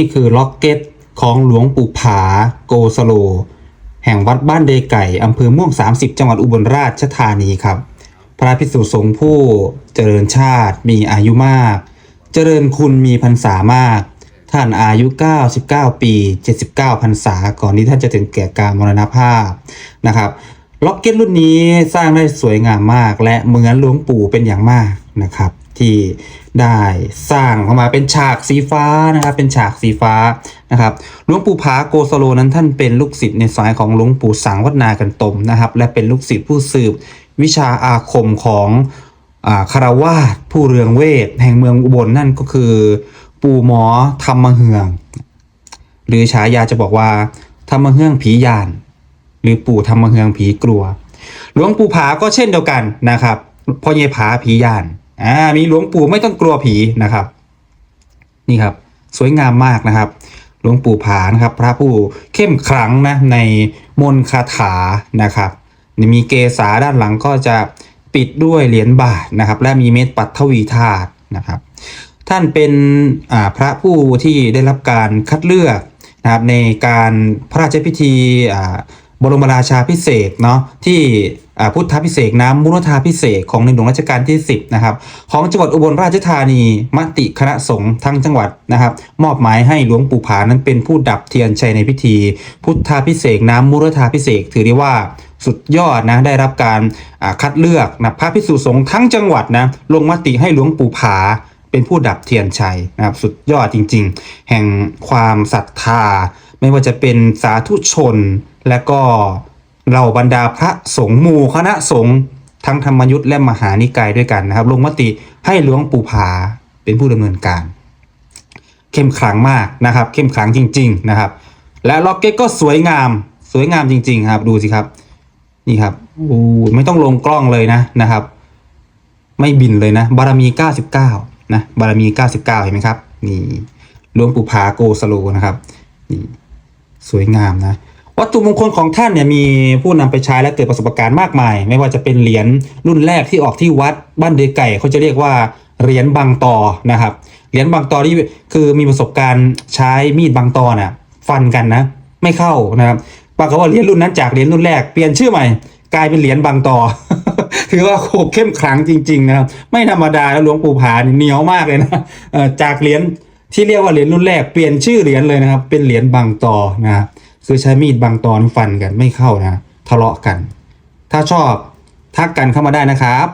นี่คือล็อกเก็ตของหลวงปู่ผาโกสโล แห่งวัดบ้านเดไก่อำเภอม่วง 30 จังหวัดอุบลราชธานีครับ พระภิกษุสงฆ์ผู้เจริญชาติมีอายุมาก เจริญคุณมีพรรษามาก ท่านอายุ 99 ปี 79 พรรษา ก่อนที่ท่านจะถึงแก่การมรณภาพนะครับ ล็อกเก็ตรุ่นนี้สร้างได้สวยงามมาก และเหมือนหลวงปู่เป็นอย่างมาก นะครับ ที่ได้สร้างออกมาเป็นฉากสีฟ้านะครับเป็นฉากสีฟ้านะครับหลวงปู่ผาโกสโลนั้นท่านเป็นลูกศิษย์ในสายของหลวงปู่สังวัฒนากันตมนะครับ และเป็นลูกศิษย์ผู้สืบวิชาอาคมของอคารวาสผู้เรืองเวทแห่งเมืองอุบลนั่นก็คือ ปู่หมอธรรมเฮือง หรือฉายาจะบอกว่า ธรรมเฮืองผียาน หรือปู่ธรรมเฮืองผีกลัว หลวงปู่ผาก็เช่นเดียวกันนะครับพ่อเยผาผียาน อ่ามีหลวงปู่ไม่ต้องกลัวผีนะครับ นี่ครับ สวยงามมากนะครับ หลวงปู่ผานะครับ พระผู้เข้มขลังนะในมนคาถานะครับมีเกษาด้านหลังก็จะปิดด้วยเหรียญบาทนะครับ และมีเม็ดปัทวีธาตุนะครับ ท่านเป็นอ่าพระผู้ที่ได้รับการคัดเลือกนะครับในการพระราชพิธีอ่า บรมราชาพิเศษเนาะที่พุทธพิเศษน้ำมุรธาพิเศษของในหลวงรัชกาลที่ 10นะครับของจังหวัดอุบลราชธานีมติคณะสงฆ์ทั้งจังหวัดนะครับ มอบหมายให้หลวงปู่ผานั้นเป็นผู้ดับเทียนชัยในพิธี พุทธพิเศษน้ำมุรธาพิเศษถือได้ว่าสุดยอดนะได้รับการคัดเลือกนะพระภิกษุสงฆ์ทั้งจังหวัดนะลงมติให้หลวงปู่ผาเป็นผู้ดับเทียนชัยนะครับสุดยอดจริง ๆ แห่งความศรัทธา ไม่ว่าจะเป็นสาธุชน และก็เหล่าบรรดาพระสงฆ์หมู่คณะสงฆ์ทั้งธรรมยุทธ์และมหานิกายด้วยกันนะครับ ลงมติให้หลวงปู่ผาเป็นผู้ดำเนินการ เข้มขลังมากนะครับ เข้มขลังจริง ๆนะครับ และล็อกเก็ตก็สวยงามสวยงามจริง ๆ ครับ ดูสิครับนี่ครับโอ้ไม่ต้องลงกล้องเลยนะนะครับ ไม่บินเลยนะ บารมี 99 นะ บารมี 99 เห็นไหมครับ นี่หลวงปู่ผาโกสโลนะครับนี่สวยงามนะ วัตถุมงคลของท่านเนี่ยมีผู้นำไปใช้และเกิดประสบการณ์มากมาย ไม่ว่าจะเป็นเหรียญรุ่นแรกที่ออกที่วัดบ้านเดือไก่เขาจะเรียกว่าเหรียญบางตอนะครับเหรียญบางตอที่คือมีประสบการณ์ใช้มีดบางตอน่ะฟันกันนะ ไม่เข้านะครับปรากฏว่าเหรียญรุ่นนั้นจากเหรียญรุ่นแรกเปลี่ยนชื่อใหม่ กลายเป็นเหรียญบางตอถือว่าโคเข้มขลังจริงๆนะครับไม่ธรรมดาแล้วหลวงปู่ผานเหนียวมากเลยนะจากเหรียญที่เรียกว่าเหรียญรุ่นแรกเปลี่ยนชื่อเหรียญเลยนะครับ เป็นเหรียญบางตอนะครับ คือใช้มีดบางตอนฟันกันไม่เข้านะ ทะเลาะกัน ถ้าชอบทักกันเข้ามาได้นะครับ